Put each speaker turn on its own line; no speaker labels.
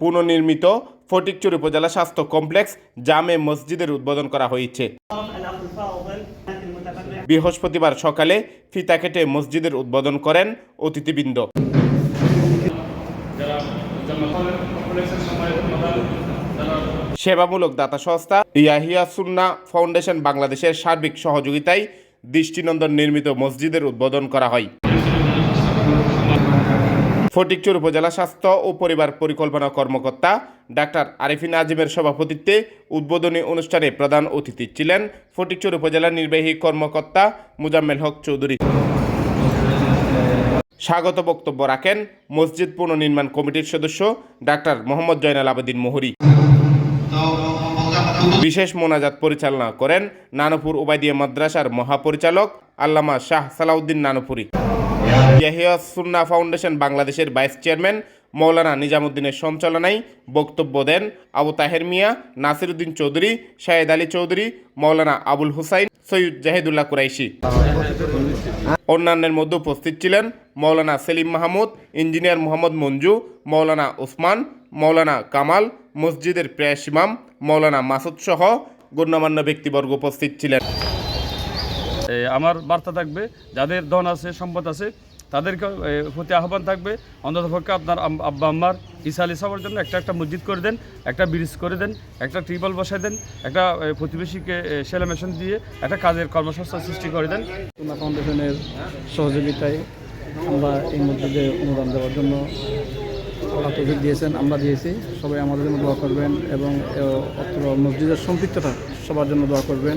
পুনর্নির্মিত ফটিকচুর উপজেলা স্বাস্থ্য কমপ্লেক্স জামে মসজিদের উদ্বোধন করা হয়েছে। বৃহস্পতিবার সকালে ফিতা কেটে মসজিদের উদ্বোধন করেন অতিথিবৃন্দ। সেবামূলক দাতা সংস্থা ইয়াহিয়া সুন্না ফাউন্ডেশন বাংলাদেশের সার্বিক সহযোগিতায় দৃষ্টিনন্দন নির্মিত মসজিদের উদ্বোধন করা হয়। ফটিকচুর উপজেলা স্বাস্থ্য ও পরিবার পরিকল্পনা কর্মকর্তা ডাক্তার আরিফিন আজিমের সভাপতিত্বে উদ্বোধনী অনুষ্ঠানে প্রধান অতিথি ছিলেন ফটিকচুর উপজেলা নির্বাহী কর্মকর্তা মুজাম্মেল হক চৌধুরী। স্বাগত বক্তব্য রাখেন মসজিদ পুনর্নির্মাণ কমিটির সদস্য ডাক্তার মোহাম্মদ জয়নাল আবেদিন মোহরি। বিশেষ মোনাজাত পরিচালনা করেন নানপুর ওবায়দিয়া মাদ্রাসার মহাপরিচালক আল্লামা শাহ সালাউদ্দিন নানপুরি। ইয়াহিয়া সুন্না ফাউন্ডেশন বাংলাদেশের ভাইস চেয়ারম্যান, মৌলানা নিজামুদ্দিনের সঞ্চালনায় বক্তব্য দেন আবু তাহের মিয়া, নাসিরুদ্দিন চৌধুরী, শাহেদ আলী চৌধুরী, মৌলানা আবুল হুসাইন, সৈয়দ জাহিদুল্লাহ কুরাইশি। অন্যান্যের মধ্যে উপস্থিত ছিলেন মৌলানা সেলিম মাহমুদ, ইঞ্জিনিয়ার মোহাম্মদ মঞ্জু, মৌলানা ওসমান, মৌলানা কামাল, মসজিদের প্রেস ইমাম, মৌলানা মাসুদ সহ গণ্যমান্য ব্যক্তিবর্গ উপস্থিত ছিলেন।
আমার বার্তা থাকবে, যাদের ধন আছে, সম্পদ আছে তাদেরকে প্রতি আহ্বান থাকবে। অন্ততপক্ষে আপনার আব্বা, আম্মার ঈসা আলী সাহেবের জন্য একটা একটা মসজিদ করে দেন, একটা ব্রিজ করে দেন, একটা টিউবওয়েল বসায় দেন, একটা প্রতিবেশীকে সেলা মেশিন দিয়ে একটা কাজের কর্মসংস্থান সৃষ্টি করে দেন।
ফাউন্ডেশনের সহযোগিতায় আমরা এই মসজিদে অনুদান দেওয়ার জন্য তৌফিক দিয়েছেন, আমরা দিয়েছি। সবাই আমাদের জন্য দোয়া করবেন এবং অত্র মসজিদের সম্পৃক্ততা সবার জন্য দোয়া করবেন।